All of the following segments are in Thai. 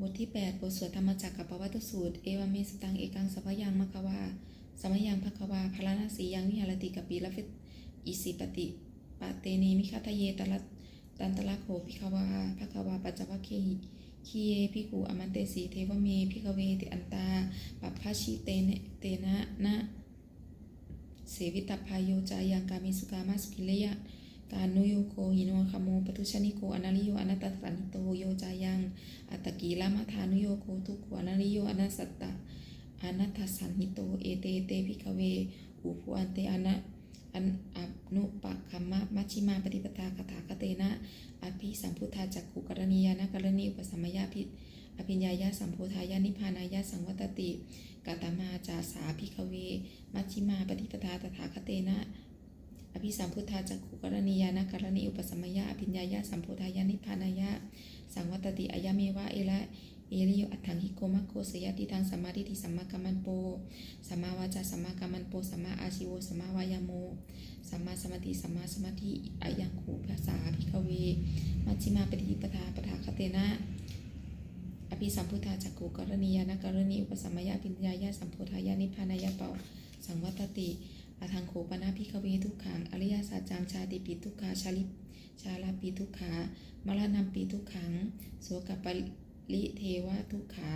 บทที่ 8 บทสวดธรรมจักรกับปวัตสูตร เอวเมสตังเอกังสัพยังมัคควาสมยังภควาพลานาสียังวิหารติกับปีละเฟตอิสิปติปะเตเนมิคาทะเยตละตันตละโขพิควาภควาปัจจวัคคหิคีเยพิกูอมันเตสีเทวเมพิกเวติอันตาปัปพชิเตเนเตนะนะเสวิตพายโยจายังกามิสุกามาสกิเลยะ กานุโยโคหิโนคโมปทุชนิโกอนาลิโยอนัตตสันโตโยจายัง อัตกีลามาธานุโยโคทุกขอนาลิโยอนัสัตตะอนัตสันหิโตเอเตเตพิกเว อุภูอันเตอนะอันอับนุปะคัมมะมัชชิมาปฏิปทาคถาคเตนะอภิสัมพุทธาจักขุกรณียานกรณีอุปสัมมยาพิอภิญญายาสัมโพธายานิพานายาสังวัตติกาตมาจาสาพิกเว มัชชิมาปฏิปทาตถาคเตนะ ภิสัมพุทธาจักขุกรณียานกรณีอุปสมมยาอภิญญายาสัมโพธายานิพานายะ สังวัตติอายะเมวะเอละเอริโยอัตถังหิโกมะโคสยติทางสัมมาทิฏฐิสัมมากัมมันโปสัมมาวาจาสัมมากัมมันโปสัมมาอาชิวสัมมาวายโมสัมมาสมาธิสัมมาสมาธิอายังคูภาษาภิกเว มัชฌิมาปฏิปทาปทาคเตนะอภิสัมพุทธาจักขุกรณียานกรณีอุปสัมมยาอภิญญายาสัมโพธายานิพพานายะเปาสังวัตติ อาทังโขปนาพิกเวทุกขัง อริยสัจจังชาติปิทุกขาชาลิชาลาปิทุกขามรณะปิทุกขังโสกปริเทวะทุกขา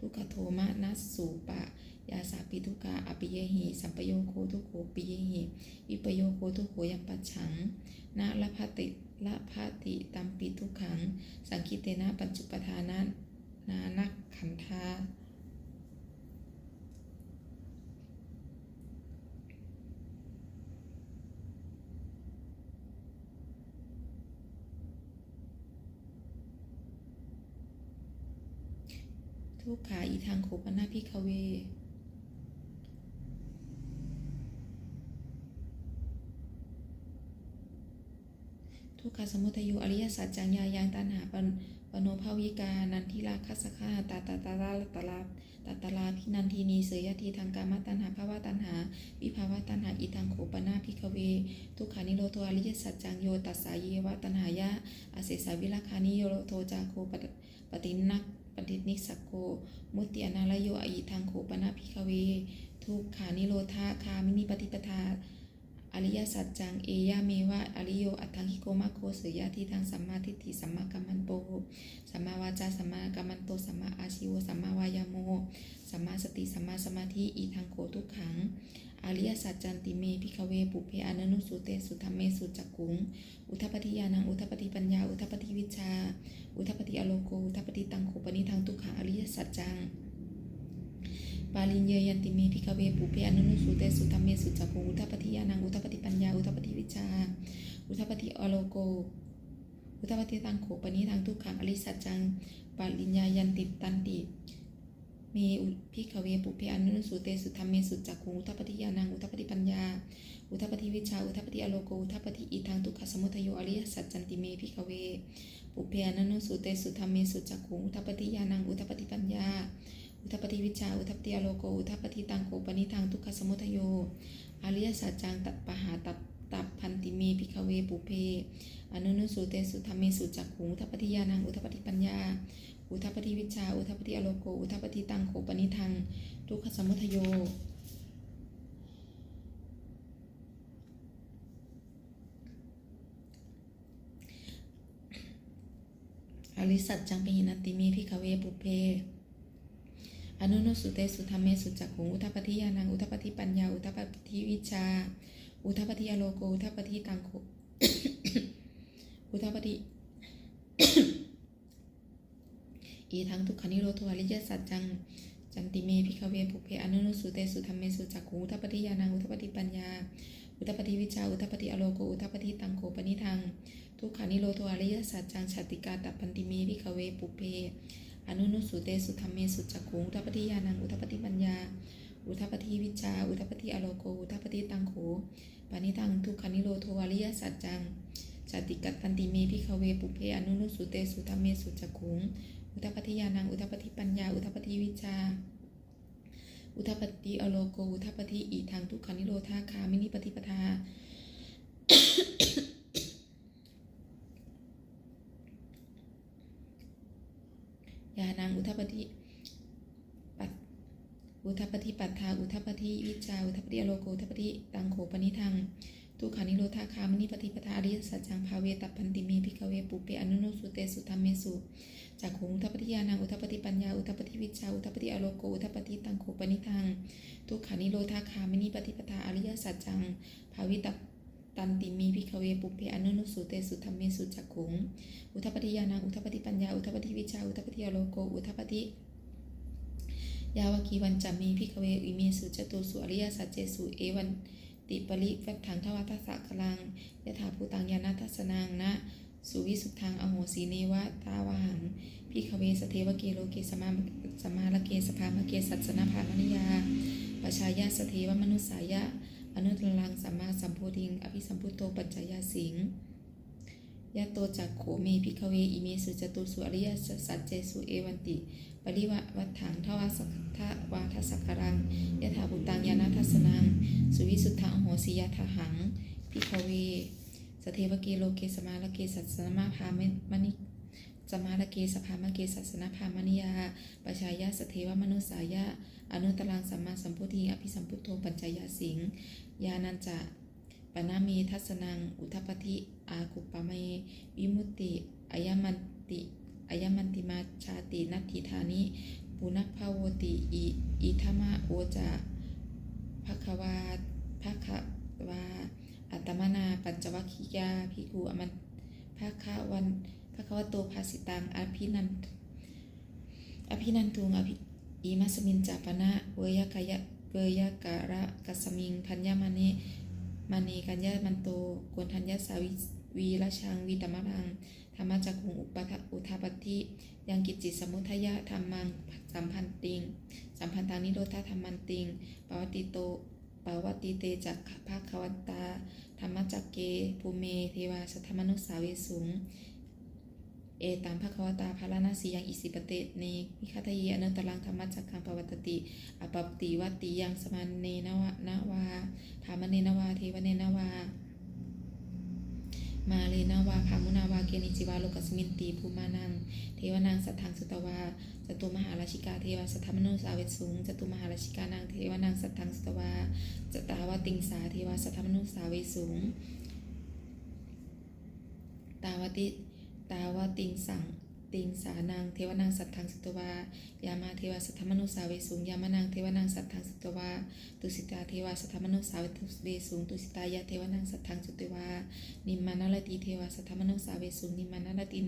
ทุกขโทมนัสสูปะ ยาสาปิทุกขาอปิเยหิ สัมปโยโคทุกโขปิเยหิ วิปโยโคทุกโขยัมปัจฉังนาละพติละพติตัมปิทุกขัง สังคิเตนะปัญจุปทานะนานักขันธา ทุกขาอีทางโขปนาพิคเว ทุกขสมุทัยโยอริยสัจจังยายังตันหาปนปโนภาวิกา นันทิราคัสสะฆาตาตาตาลาตาลาตาตาลาพินันทีนีเสยทีทางกามตันหาภาวะตันหา วิภาวะตันหาอีทางโขปนาพิกเว ทุกขานิโรโทอริยสัจจังโยตัสสาเยวะตันหายะอาเสสาวิลาคานิโยโทจาโคปฏิปฏินักปฏินิสสกโก มุติอนาลโยอีทางโขปนาพิกเว ทุกขานิโรธาคามินิปฏิปทา อริยสัจจังเอยะเมวะอริโยอัตถังคิโกมะโคเสยะที่ทางสัมมาทิฏฐิสัมมากัมมันโตสัมมาวาจาสัมมากัมมันโตสัมมาอาชิวสัมมาวายาโมสัมมาสติสัมมาสมาธิอีทางโคทุกขังอริยสัจจันติเมพิกเวปุเพอนันุสุเตสุธรรมเมสุจักกุง อุทปฏิยานังอุทปฏิปัญญา อุทปฏิวิชา อุทปฏิอโลโก อุทปฏิตังโขปนิทางทุกขังอริยสัจจัง ปาลินเยยันติเมพิกเวปุเพอนุนุสุเตสุธรรมเมสุจักขุอุทปฏิยานังอุทปฏิปัญญาอุทปฏิวิชา อุทปฏิอโลโก อุทปฏิตังโขปนิทางทุกขังอริสัจจังปาลินยายันติตันติเมอุพิกเวปุเพอนุนุสุเตสุธรรมเมสุจักขุอุทปฏิยานังอุทปฏิปัญญา อุทปฏิวิชา อุทปฏิอโลโก อุทปฏิอีทางทุกขสมุทัยโยอริยสัจจันติเมพิกเวปุเพอนุนุสุเตสุธรรมเมสุจักขุอุทปฏิยานังอุทปฏิปัญญา อุทปฏิวิชา อุทัปฏิอโลโก อุทัปฏิตังโขปนิทางทุกขสมุทโย อริยสัจจังตัดปหาตับตับพันติเมพิกเวปุเพ อนุนุสุเตสุธรรมเมสุจักขุอุทปฏิยานัง อุทัปฏิปัญญา อุทัปฏิวิชา อุทัปฏิอโลโก อุทัปฏิตังโขปนิทางทุกขสมุทโยอริสัจจังปิหินติเมพิกเวปุเพ อนุนุสุเตสุธรรมเมสุจักขุงอุทปฏิยานังอุทปฏิปัญญาอุทปฏิวิชา อุทปฏิอโลโกอุทปฏิตังโขอุทปฏิอีทั้งทุกขานิโรธอริยสัจจังจันติเมพิกเวปุเพอนุนุสุเตสุธรรมเมสุจักขุงอุทปฏิยานังอุทปฏิปัญญา อุทปฏิวิชาอุทปฏิอโลโกอุทปฏิตังโขปนิทังทุกขานิโรธอริยสัจจังชาติกาตปันติเมพิกเวปุเพ อนุนุสุเตสุธรรมเมสุจักขุงอุทปฏิยานังอุทปฏิปัญญา อุทปฏิวิชา อุทปฏิอโลโกอุทปฏิตังโขปานิทังทุกขานิโรธอริยสัจจังชาติกัตตันติเมพิกเวปุเพอนุนุสุเตสุธรรมเมสุจักขุงอุทปฏิยานังอุทปฏิปัญญา อุทปฏิวิชา อุทปฏิอโลโกอุทปฏิอีทางทุกขานิโรธาคามินิปฏิปทา ย ยานังอุ ทปฏิปัตอุทปฏิปัตถาอุทปฏิวิจาอุทปฏิอโลโกอุทปฏิตังโขปนิทังทุกขานิโรธาคามนิปฏิปทาอริยสัจจังภาเวตพันติเมพิกเวปุเปอนุโนสุเตสุธรรมเมสุจากขอุทปฏิญาณังอุทปฏิปัญญาอุทปฏิวิจาอุทปฏิอโลโกอุทปฏิตังโขปนิทังทุกขานิโรธาคามนิปฏิปทาอริยสัจจังภาเวตั ตันติมีพิกเวปุเปอนุโนสุเตสุธรรมเมสุจักขุง อุทปฏิญาณังอุทปฏิปัญญาอุทปฏิวิชาอุทปฏิโลโกอุทปฏิยาวกีวันจามีพิกเวอิเมสุจตุสุอริยสัจเจสุเอวันติปริวัฏถังทวาทัสสะกลังยถาภูตังยานาทัสนังนะสุวิสุทธังอโหสีเนวะตาวหังพิกเวสเทวเกโลเกสมาสมาลเกสภามเกสัจสนาภามนิยาปชายาสเทวมนุสายะ อนุตลังสัมมาสัมโพธิง อภิสัมพุโตปัญจยาสิงยะโตจักโขเมพิกเวอิเมสุจตุสุอริยสัจเจสุเอวันติ ปริวะวัฏถังทวาสักทวาทสสกรังยะถาบุตังยานาทัสนัง สุวิสุทธังอโหสิยะทหังพิกเวสเทวเกโลเกสมาลเกสัสสนมาพามมณิ สมาลเกสภามเกสัสสนภามนิยาปชายาสเทวมนุสายะอนุตรังสัมมาสัมพุทธิอภิสัมพุทโธปัญจยาสิงยานันจะปนามีทัสนัง อุทปฏิอาคุปปะเมวิมุตติอายมันติอายมันติมาชาตินัตถิธานิปุณภาวติอิอิธมะโอจาภควาภควาอัตตมนาปัญจวัคคียาภิกขุอมันภควัน ภควโตภาสิตังอภินันอภินันทุงอภิอิมัสมินจาปนะเวยกายะเวยการะกัสมิงพัญญามณีมณีกัญญามันโตกวนทัญญาสาวิวีรชังวีตมะรังธรรมจักขุงอุปทอุทาปฏิยังกิจจิตสมุทัยะธรรมังสัมพันติง สัมพันตังนิโรธาธรรมันติงปวัติโตปวัติเตจักภาควันตา ธรรมจักเกภูเม เทวาสัทธมนุสาเวสุง เอตังภควตาภารณสียังอิสิปเตเนมิคาทเยอนุตตรังธรรมจักขังปวัตติอปปติวัติยังสมานเนนวะนวาธรรมเนนวาเทวเนนวา มาเลนาวาพามุนาวาเกนิจิวาโลกัสมินตีภูมานัง เทวานางสัทธังสุตวาจตุมหาราชิกาเทวสัทธมนุสาเวสุงจตุมหาราชิกานางเทวานางสัทธังสุตวาจตาวติงสาเทวสัทธมนุสาเวสุงตาวติ ตาวติงสังติงสานางเทวนางสัทธังสุตวายามาเทวสัทธมนุสาเวสุงยามานางเทวนางสัทธังสุตวาตุสิตาเทวสัทธมนุสาเวสุงตุสิตายะเทวนางสัทธังสุตวานิมมานารตีเทวสัทธมนุสาเวสุนิมมานารตี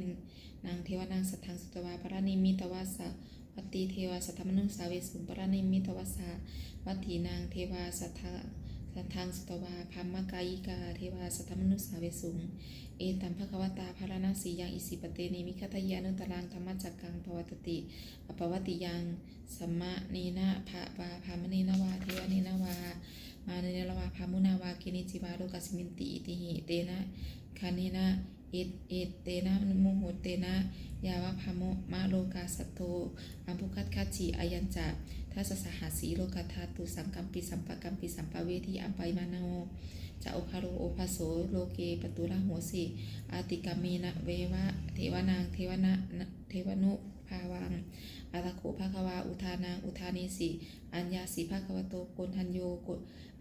นางเทวานางสัทธังสุตวาปรานิมิตวาสาวัตตีเทวสัทธมนุสาเวสุปรานิมิตวาสาวัตถีนางเทวสัทธัทางสุตวาพัมมกายิกา เทวาสัทธมนุสาเวสุง เอตัมภควตาภารณสียังอิสิปเตนิมิคตยานุตรังธรรมจักกังปวัตติ อปวัติยังสัมมะเนนะภะวาภามเนนวา เทวเนนวา มาเนนวาภามุนาวาเกนิจิวาโลกัสมินติอิติหิเตนะคาเนนะ อตเอตเตนะมุโหเตนะยาวะพามุมาโลกาสัตโตอัมพุคัตคัจจิอายัญจะทัสสหัสีโลกธาตุสังกัมปิสัมปะกัมปิสัมปะเวทีอัมไปมานโอจะโอคาโรโอภาโสโลเกปตุละหัวสิอาติกามีนะเววะเทวนางเทวนะเทวนุ ภาวังอาตะโขภควาอุทานางอุทานิสิ อัญญาสิภควโตโกนทันโยก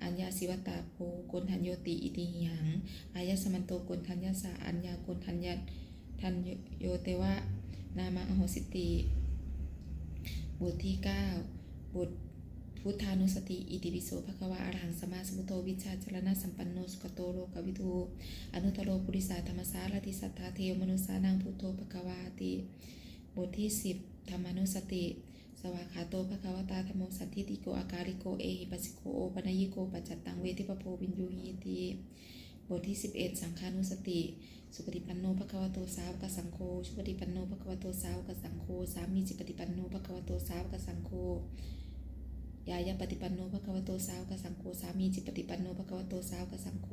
อัญญาสิวตาโพโกนทันโยติอิติหิหังอายะสมันโตโกนทัญญาสาอัญญาโกนทัญญาทันโยเตวะนามาอโหสิติบทที่เก้าบทพุทธานุสติ อิติปิโสภควาอรหังสมาสมุทโตวิชาจรณะสัมปันโนสุขโตโลกวิทูอนุตตโรปุริสาธรรมสารติสัทธาเทวมนุสานังพุทโธภควาติ บทที่สิบธรรมานุสติ สวากขาโตภควตาธรรมโมสันทิติโกอาการิโกเอหิปัสสิโกโอปนยิโกปัจจตังเวทิปโพวินยูหีติบทที่ 11 สังฆานุสติ สุปฏิปันโนภควโตสาวกสังโฆชุปฏิปันโนภควโตสาวกสังโฆสามีจิปฏิปันโนภควโตสาวกสังโฆยายาปฏิปันโนภควโตสาวกสังโฆสามีจิปฏิปันโนภควโตสาวกสังโฆ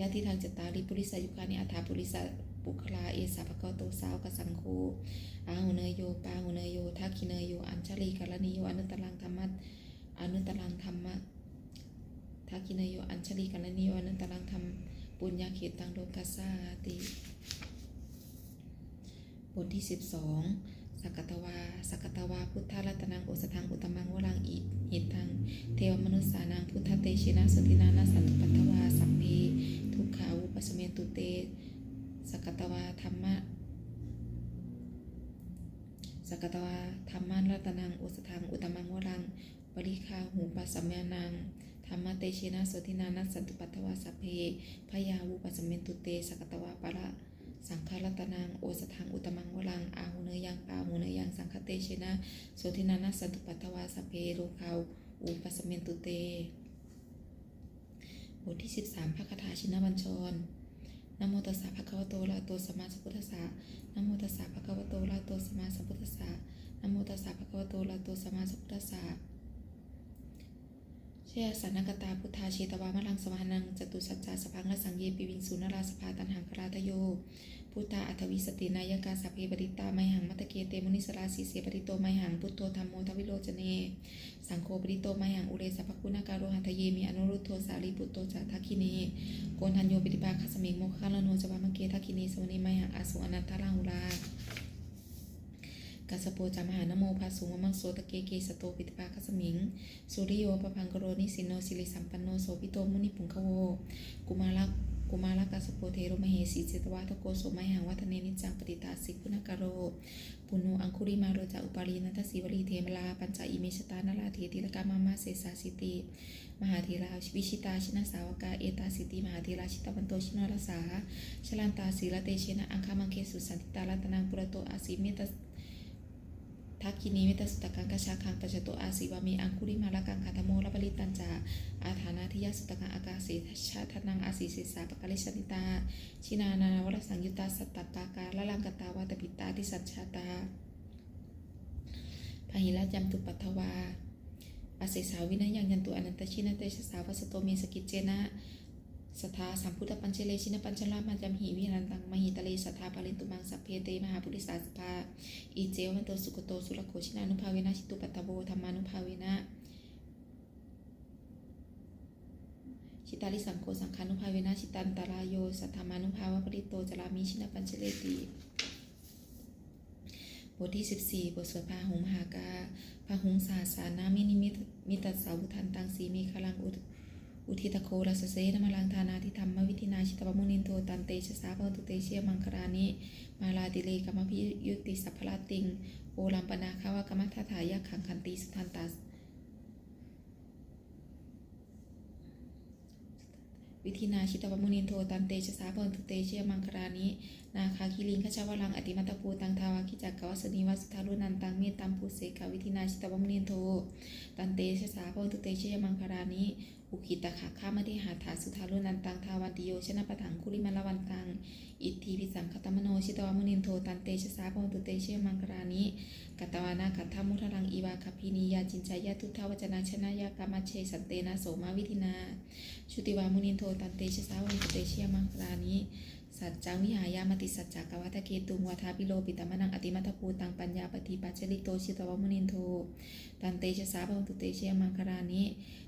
ยาทิทางจตาริปุริสายุคานิอัฏฐาปุริสา ปุคลาเอสาภควโตสาวกสังโฆอาหุเนยโยปาหุเนยโยทักขิเนยโย อัญชลีกาลนิโยอนุตตรังธรรมะอนุตตรังธรรมะทักขิเนยโยอัญชลีกาลนิโยอนุตตรังธรรมปุญญาเขตังโลกัสสาติบทที่ 12 สักตวาวา พุทธรัตนังโอสถังอุตมังวรังอิหิตัง เทวมนุษสานังพุทธเตชินะสตินานาสันตุปัตวา สัพเพ ทุกขาวุปสเมตุเต กตวาธรรมะสกตวาธรรมันรัตนังโอสถัง อุตมังวรังปริคาหูปัสสมยานังธรรมะเตชินะสตินานาสันตุปัตวาสเพพยาวุปัสเมนตุเตสกตวาปะระสังฆรัตนังโอสถังอุตมังวรังอาหุเนยังปาหุเนยังสังฆเตเชนะโสทินานัสสันตุปัตวาสเพโลคาอุปสมเมนตุเตบทที่ 13พระคาถาชินบัญชร นะโมตัสสะภะคะวะโตอะระหะโตสัมมาสัมพุทธัสสะนะโมตัสสะภะคะวะโตอะระหะโตสัมมาสัมพุทธัสสะนะโมตัสสะภะคะวะโตอะระหะโตสัมมาสัมพุทธัสสะเชยสันนกตาพุทธาเชตวามะลังสมานังจตุสัจจาสพังละสังเยปิวิงสุนราสภาตันหังคราทโย พุทธาอัตวิสตินายกาสัพเพปริตาไมหังมัตตเกเตมุนิสราสีเสปริโตไมหังพุทโธธรรมโมทวิโรจเน สังโฆปริโตไมหังอุเรสัพคุณาการโรหันทเยมีอนุรุตโทสาลีปุตโตจาทักขิเนโกนทันโยปิติปาคัสมิงโมคคาลโนจวามเกทักขิเนสวเนไมหังอสุอนันทาราหุรากัสสโปจามหานโมภาสุงมังโสตะเกเกสโตปิติปาคัสมิง สุริโยปพังกโรนิสินโนสิริสัมปันโนโสปิโตมุนิปุงคโว กุมาลกุ กุมาลกัสสโปเทโรมเหสีเจตวาทโกโสไมหังวัฒเนนิจังปฏิตาสิกุณกโรปุณโนอังคุริมาโรจาอุปารีนันทสีวลีเทมลาปัญจอิเมชตานาลาเทติลกามามาเสสาสิติ มหาเทราวิชิตาชินาสาวกาเอตาสิติมหาเทราชิตาบันโตชินรสาชลันตาศีลเตเชนะอังคามังเคสุสันติตาลัตนังปุระโตอาสิเมต ทักคินีเมตสุตกังกชาคังปัจจโตอาศิวามีอังคุริมาลกังคาธโมละปริตันจาอาฐานาทิยสุตกังอากาเสชาทนังอาศิสิสาปกาลิชนิตา ชินานาวรสังยุตตาสัตตปาการละลังกตาวาตปิตาทิสัจชาตาพหิราจัมตุปัทวาอาเสสาวินัยยังยันตุอนันตชินะเตชสาวัสโตเมสกิจเจนะ สัทธาสัมพุทธปัญเจเลชินปัญชลามาจัมหิวิรันตังมหิตะเลสัทธาปาริตุมังสัพเพเตมหาปุริสาสภาอีเจวันโตสุกโตสุรโคชินานุภาเวนะชิตุปัตตโบธรรมานุภาเวนะชิตาลิสังโฆสังฆานุภาเวนะชิตันตารายโยสัทธามานุภาวะปริโตจรามิชินปัญเชเลติบทที่ 14 บทสวดพาหุงมหากาพาหุงสาสานามินิมิตมิตัสสาวุทันตังสีมีคลังอุท อุทิตโครัสเสนมาลังธานาทิธรรมวิธินาชิตวมุนินโทตันเตชะสาพตุเตเชียมังครานิมาลาติเลกรรมพิยุติสัพพลาติงโอลัมปนาคาวกรรมทถายะขังคันติสุทันตัสวิธีนาชิตวมุนินโทตันเตชะสาเพินตุเตเชียมังครานินาคาคิลิงขชาวรังอติมัตตภูตัง กวสนีวัสทารุนันตังเมตตัมปุเสกาวิธีนาชิตวมุนินโท ตันเตชะสาพินตุเตชยมังคารานิอุกิตะขาข้ามติหาถาสุทารุนันตังทาวันติโยชนะปะถังคุริมาลวันตัง อิทธิพิสังคตมโนชิตวมุนินโท ตันเตชะสาพินตุเตชยมังคารานิกัตวานาคัตถามุทรังอีวาคพินียาจินจายาทุทาวจนะชนะยากามาเชสันเตนะโสมาวิธินา ชุติวามุนินโท ตันเตชะสาวันตุเตชยมังคลานิ สัจจังวิหายามติสัจจกวัตเกตุงวัฏาปิโลปิตมนังอติมัตภูตังปัญญาปฏิปัจจลิโตชิตวมุนินโทตันเตชะสาวันตุเตเชียมังคลานิ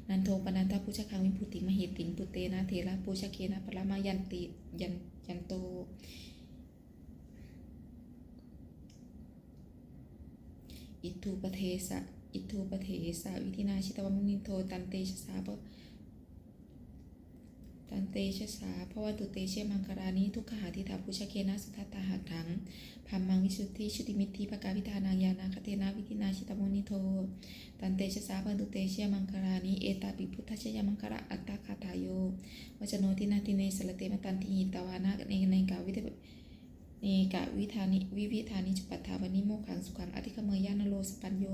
นันโทปนันทพุชคังวิพุติมหิติงปุเตนะเทระปุชเคนะปรมายันติยันยันโตอิทูปเทสะอิทูปเทสะวิธินาชิตวมุนินโทตันเตชะสาป ตันเตชะสาพราะว่าตุเตเชมังคารานิทุกขหาทิฏฐาภูชเคนะสุทัตตาหักถังพามังวิสุทธิชุติมิตถิปกาวิธานางยานาคเทนะวิธินาชิตมุนิโท ตันเตชะสาพันตุเตเชมังคารานิเอตาปิพุทธชยมังคาระอัตตาคาทายโยวจโนทินาติเนสละเตมตันทิหิตวานะเนในกาวิเท เนกะวิธานิวิวิธานิจุปัฏฐาวนิโมขังสุขังอธิคเมยานโลสปัญโย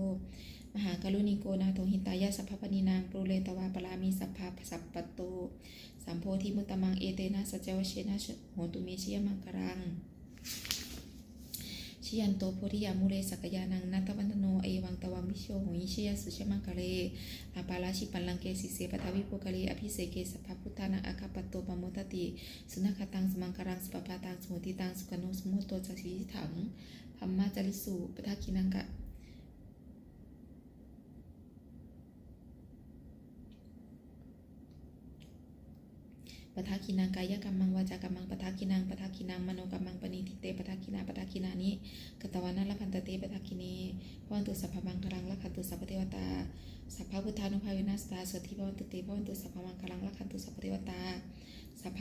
มหากรุณิโกนาโทหิตายาสัพพปนินางปรุเลตวาปรามีสัพพะสัพปโตสัมโพธิมุตตมังเอเตนะสัจวเชนะโหตุเมชยมังกรัง ชิยันโตโพธิยามุเรสักยานังนัตตวันตโนเอวังตวังวิโชหุยิชยสุชมังกะเลอาปาลาชิปันลังเกสิเสปทาวิโปกะเลอภิเสเกสัพพุทธานังอาคาปตโตปโมตติสุนัขตังสมังคารังสุปปาตังสมุติตังสุกโนสมุตโตจักสิถังพัมมาจริสุปทากินังกะ ปทาคินังกายกรรมังวาจากรรมังปทาคินังปทาคินังมโนกรรมังปณิทิเตปทาคินาปทาคินานิกตวานาลพันตเตปทาคินปพวันตุสัพพมังคลังรักขันตุสัพพเทวตาสัพพพุทธานุภาเวนัสตาสติพวันตุเตพวันตุสัพพมังคลังรักขันตุสัพพเทวตาสัพพ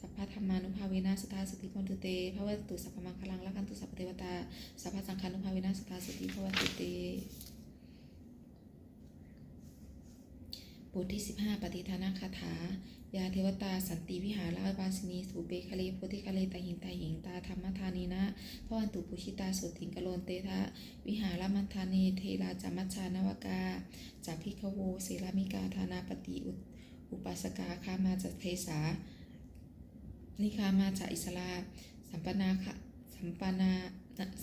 สัพพะธรรมานุภาเวนัสตาสติพวันตุเตพระวันตุสัพพมังคลังรักขันตุสัพพเทวตาสัพพสังฆานุภาเวนัสตาสติพวันตุเต บทที่ 15 ปฏิทานาคาถา ยาเทวตาสันติวิหาราบาสินีสูเปคะเลโพธิคะเลตาหิงตาหิงตาธรรมธานีนะพระวันตุปุชิตาสุติงกโลนเตทะวิหารมัทานีเทราจามัชชานวกาจากพิคโวเสรามิกาธานาปฏิอุอุปาสกาคามาจากเทสานิคามาจากอิสลาสัมปนาคสัมปนา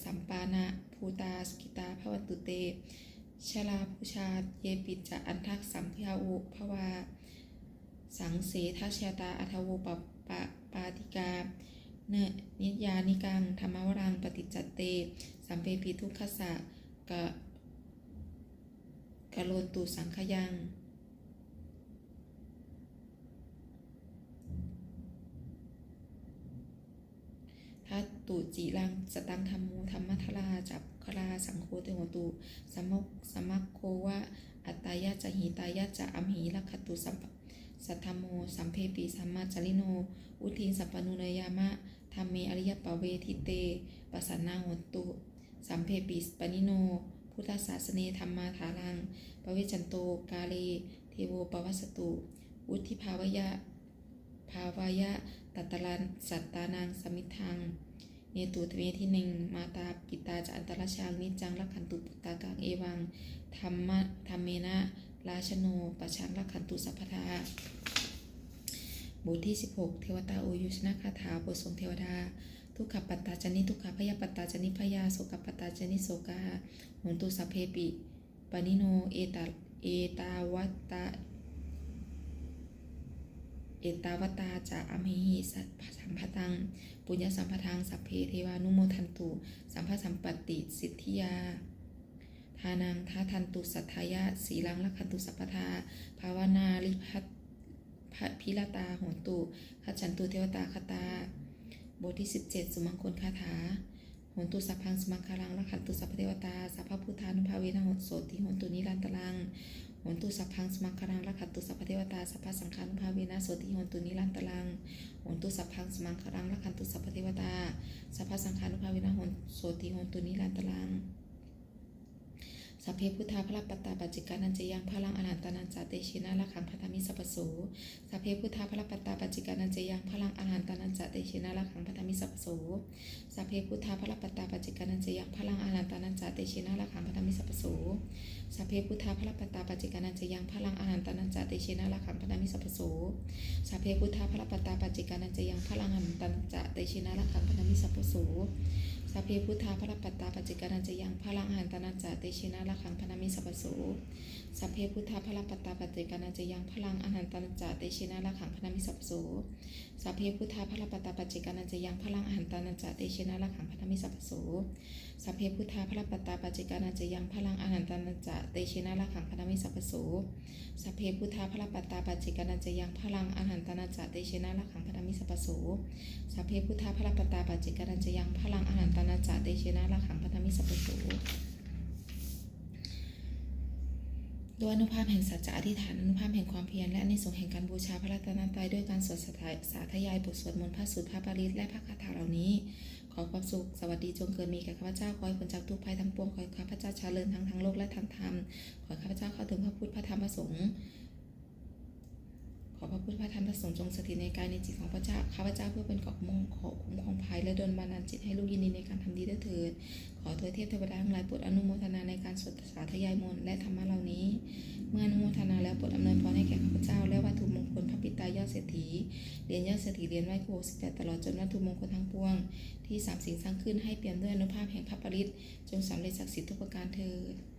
สัมปานาภูตาสกิตาพระวันตุเต ชลาภูชาเยปิจจะอันทักสัมพยาอุภวา สังเสทัชยตาอัทโวปปะปาติกา เนนิยานิกังธรรมวรังปฏิจจเต สัมเปปิทุกขสะกะกะโลนตุสังขยังทัตตุจิรังสตังธรรมูธรรมัทลาจับ คลาสังโฆเตโหตุสมกสมัคโควะอัตตายะจะหิตายะจะอัมหิลักขตุสัมสัทธโมสัมเพปีสัมมาจาริโน อุทินสัปปนุเนยามะธรรมเมอริยปเวทิเตปัสันนาหตุ สัมเพปิสปนิโน พุทธศาสเนธรรมาถารังปเวจันโตกาเลเทโวปวัสตุวุธิภาวยะภาวยะตัตตลันสัตตานังสมิทธัง เนตุทเวที่หนึ่งมาตาปิตาจะอันตรชางนิจจังรักขันตุปุตตากังเอวังธรรมะธรรมเมนะราชโนปะชังรักขันตุสัพพทาบทที่ 16 เทวตาโอยุชนะคาถาบททรงเทวดา ทุกขปัตตาจนิทุกขพยาปัตตาจนิพยาโสกปัตตาจนิโสกาโหนตุสัพเพปิปนิโนเอตาเอตาวัตตา เอตาวตาจะอมหิสัพสัมภตัง ปุญญสัมปทัง สัพเพเทวานุโมทันตุ สัมภสัมปติสิทธิยา ทานังทาทันตุสัทธายะสีลังลักขันตุสัพพทา ภาวนาลิพัทพะพิลตาโหนตุขจันตุเทวตาคตา บทที่ 17 สุมังคลคาถาหนตุสัพพังสมังคารังลักขันตุสัพพเทวตา สัพพพุทธานุภาเวนะหนโสติหนตุนิรันตรัง หนตุสัพพังสมังคารังรักขันตุสัพพเทวตาสัพพสังฆานุภาเวนะโสติโหนตุนิรันตรังโหนตุสัพพังสมังคารังรักขันตุสัพพเทวตาสัพพสังฆานุภาเวนะหนโสติโหนตุนิรันตรัง สัพเพพุทธาพระปัตตาปัจจิกานันจะยังพลังอนันตานันจเตชินาละขังพัทธมิสัพพโสสัพเพพุทธาพระปัตตาปัจจิกานันจะยังพลังอนันตานันจเตชินาละขังพัทธมิสัพพโสสัพเพพุทธาพระปัตตาปัจจิกานันจะยังพลังอนันตานันจเตชินาละขังพัทธมิสัพพโสสัพเพพุทธาพระปัตตาปัจจิกานันจะยังพลังอนันตานันจะเตชินาละขังพนามิสัพโสสัพเพพุทธาพระปัตตาปัจจิกานันจะยังพลังอนันตานันจะเตชินาละขังพนามิสัพพโส สัพเพพุทธาพระปัตตาปัจจิกานันจะยังพระลังอนันตนันจะเตชินาละขังพนามิสัพพโสสัพเพพุทธาพระปัตตาปัจจิกานันจะยังพลังอนันตนันจะเตชินาละขังพนามิสัพพโสสัพเพพุทธาพระปัตตาปัจจิกานันจะยังพลังอนันตานันจะเตชินาละขังพนามิสัพพโสสัพเพพุทธาพระปัตตาปัจจิกานันจะยังพลังอนันตนันจะเตชินาละขังพนามิสัพพโสสัพเพพุทธาพระปัตตาปัจจิกานันจะยังพลังอนันตนันจะเตชินาละขังพนามิสัพพโสสัพเพพุทธาพระปัตตาปัจจิกานันจะยังพลังอนันตนัจะเตชินาละขังพนามิสัพพโสด้วยอนุภาพแห่งสัจจะอธิษฐานอนุภาพแห่งความเพียรและในสงส์แห่งการบูชาพระรัตนตรัยด้วยการสวดสาธยายบทสวดมนต์พระสูตรพระปาริตและพระคาถาเหล่านี้ ขอความสุขสวัสดีจงเกิดมีแก่ข้าพเจ้า ขอให้ผลจากทุกภัยทั้งปวง ขอให้ข้าพเจ้าชาเจริญทั้งทางโลกและทางธรรม ขอให้ข้าพเจ้าเข้าถึงพระพุทธพระธรรมพระสงฆ์ ขอพระพุทธพระธรรมพระสงฆ์จงสถิตในกายในจิตของพระเจ้าข้าพเจ้าเพื่อเป็นเกาะมงขอคุ้มครองภัยและดลบันดาลจิตให้ลูกยินดีในการทำดีด้เถิด ขอทวยเทพเทวดาทั้งหลายโปรดอนุโมทนาในการสวดสาธยายมนต์และธรรมะเหล่านี้ เมื่ออนุโมทนาแล้วโปรดอำนวยพรให้แก่ข้าพเจ้า และวัตถุมงคลพระปิตายอดเศรษฐีเหรียญยอดเศรษฐีเหรียญไหว้ครูสิบแปดตลอดจนวัตถุมงคลทั้งปวง ที่สามสิ่งสร้างขึ้นให้เปี่ยมด้วยอนุภาพแห่งพระปริตจงสำเร็จศักดิ์สิทธิ์ทุกประการเถิด